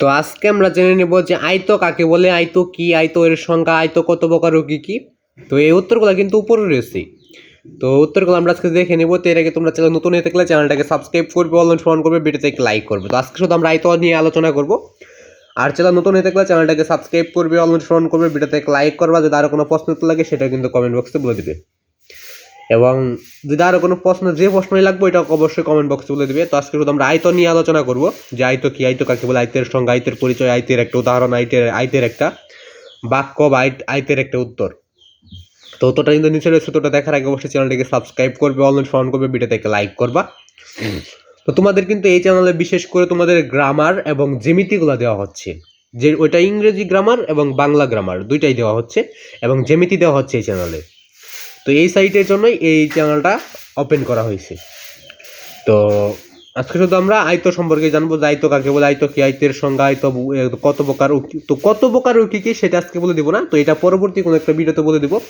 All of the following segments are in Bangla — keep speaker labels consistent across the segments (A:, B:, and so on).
A: তো আজকে আমরা জেনে নেব যে আয়ত কাকে বলে, আয়ত কি, আয়ত এর সংখ্যা আয়ত কত প্রকার ও কি কি? তো এই উত্তরগুলো কিন্তু উপরে রয়েছে। তো উত্তরগুলো আমরা আজকে দেখে নেব। তো এর আগে তোমরা চ্যানেল নতুন হয়ে থাকলে চ্যানেলটাকে সাবস্ক্রাইব করবে অনলাইন সমান করবে ভিডিওতে লাইক করবে। তো আজকে শুধু আমরা আয়ত নিয়ে আলোচনা করব। আর চ্যানেল নতুন হয়ে থাকলে চ্যানেলটাকে সাবস্ক্রাইব করবে অনলাইন সমান করবে ভিডিওতে লাইক করবা। যদি আরও কোনো প্রশ্ন লাগে, সেটা কিন্তু কমেন্ট বক্সে বলে দিবে। এবং যদি আরও কোনো প্রশ্ন, যে প্রশ্নই লাগবে এটা অবশ্যই কমেন্ট বক্সে বলে দিবে। তো আজকে শুধু আমরা আয়ত নিয়ে আলোচনা করব, যে আয়ত কি আয়ত কাকে বলে? আয়তের সঙ্গে আয়তের পরিচয় আয়তের একটা উদাহরণ আয়তের আয়তের একটা বাক্য বা আয়ত- আয়তের একটা উত্তর। তো উত্তরটা কিন্তু নিচে রয়েছে তো ওটা দেখার আগে অবশ্যই চ্যানেলটিকে সাবস্ক্রাইব করবে অনলাইন ফোন করবে ভিডিওতে একটা লাইক করবা। তো তোমাদের কিন্তু এই চ্যানেলে বিশেষ করে তোমাদের গ্রামার এবং জেমিতিগুলো দেওয়া হচ্ছে। যে ওইটা ইংরেজি গ্রামার এবং বাংলা গ্রামার দুইটাই দেওয়া হচ্ছে এবং জেমিতি দেওয়া হচ্ছে এই চ্যানেলে তো এই সাইটের জন্যই এই চ্যানেলটা ওপেন করা হয়েছে। তো আজকে শুধু আমরা আয়ত সম্পর্কে জানব, যে আয়ত কাকে বলে আয়ত কি আয়তের সংজ্ঞা আয়ত কত প্রকার ও কি- তো কত প্রকার উকি কি সেটা আজকে বলে দিব না, তো এটা পরবর্তী কোনো একটা ভিডিওতে বলে দিব।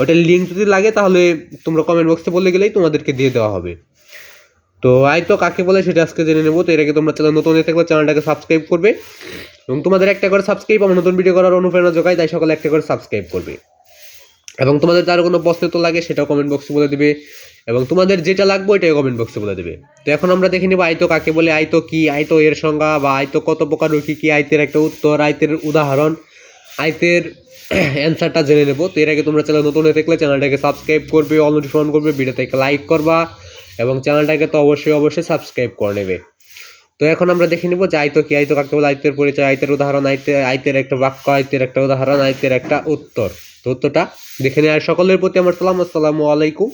A: ওটার লিঙ্ক যদি লাগে তাহলে তোমরা কমেন্ট বক্সে বলে গেলেই তোমাদেরকে দিয়ে দেওয়া হবে। তো আয়ত কাকে বলে সেটা আজকে জেনে নেব, তো এর আগে তোমরা চ্যানেল নতুন থাকলে চ্যানেলটাকে সাবস্ক্রাইব করবে। এবং তোমাদের একটা করে সাবস্ক্রাইব আমার নতুন ভিডিও করার অনুপ্রেরণা যোগায়, তাই সকালে একটা করে সাবস্ক্রাইব করবে। এবং তোমাদের যার কোনো প্রশ্ন তো লাগে, সেটাও কমেন্ট বক্সে বলে দেবে। এবং তোমাদের যেটা লাগবে ওইটাও কমেন্ট বক্সে বলে দেবে। তো এখন আমরা দেখে নেব আয়ত কাকে বলে, আয়ত কি, আয়ত এর সংজ্ঞা, বা আয়ত কত প্রকার ও কি আয়তের একটা উত্তর, আয়তের উদাহরণ, আয়তের অ্যান্সারটা জেনে নেব। তো এর আগে তোমরা চ্যানেল নতুন হয়ে থাকলে চ্যানেলটাকে সাবস্ক্রাইব করবে অলরেডি ফোন করবে, ভিডিওতে একটা লাইক করবা, এবং চ্যানেলটাকে তো অবশ্যই অবশ্যই সাবস্ক্রাইব করে নেবে। তো এখন আমরা দেখে নেব যে আয়ত কি, আয়ত কাকে বলে, আয়তের পরিচয়, আয়তের উদাহরণ, আয়তে, আয়তের একটা বাক্য, আয়তের একটা উদাহরণ, আয়তের একটা উত্তর। তো উত্তরটা দেখে নেওয়ার সকলের প্রতি আমার সালাম, আসসালামু আলাইকুম।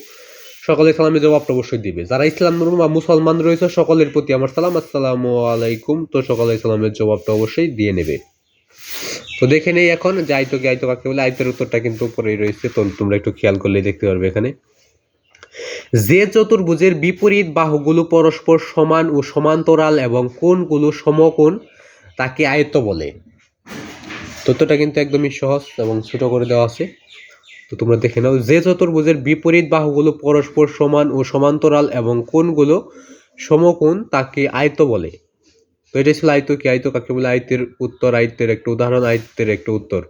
A: সকলের সালামের জবাবটা অবশ্যই দিবে। যারা ইসলাম বা মুসলমান রয়েছে, সকলের প্রতি আমার সালাম, আসসালামু আলাইকুম। তো সকলের সালামের জবাবটা অবশ্যই দিয়ে নেবে। তো দেখে নেই এখন, যে আয়ত কি আয়ত কাকে বলে, আয়তের উত্তরটা কিন্তু উপরেই রয়েছে। তো তোমরা একটু খেয়াল করলেই দেখতে পারবে এখানে। যে চতুর্ভুজের বিপরীত বাহুগুলো পরস্পর সমান ও সমান্তরাল এবং কোণগুলো সমকোণ, তাকে আয়ত বলে। তথ্যটা কিন্তু একদমই সহজ এবং ছোট করে দেওয়া আছে। তো তোমরা দেখে নাও, যে চতুর্ভুজের বিপরীত বাহুগুলো পরস্পর সমান ও সমান্তরাল এবং কোনগুলো সমকোণ তাকে আয়ত বলে। তো এটা ছিল আয়ত কি? আয়ত কাকে বলে? আয়তের উত্তর আয়ত্তের একটা উদাহরণ আয়ত্তের একটা উত্তর।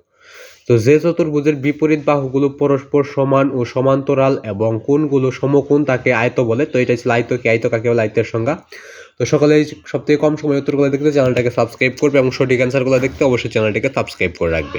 A: তো যে চতুর্ভুজের বিপরীত বাহুগুলো পরস্পর সমান ও সমান্তরাল এবং কোনগুলো সমকোণ তাকে আয়ত বলে, তো এটা ছিল আয়ত কি, আয়ত কাকে বলে, আয়তের সংজ্ঞা। তো সকলে সবথেকে কম সময় উত্তরগুলো দেখতে চ্যানেলটাকে সাবস্ক্রাইব করবে এবং সঠিক অ্যান্সারগুলো দেখতে অবশ্যই চ্যানেলটাকে সাবস্ক্রাইব করে রাখবে।